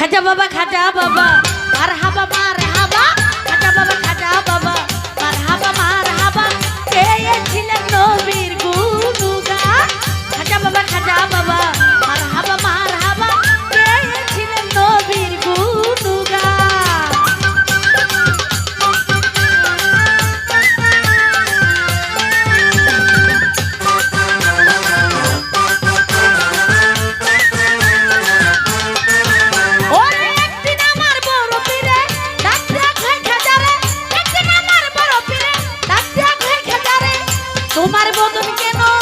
খাজা বাবা খাজা বাবা আর হাবা মার হাবা খাজা বাবা তোমার বদন কেন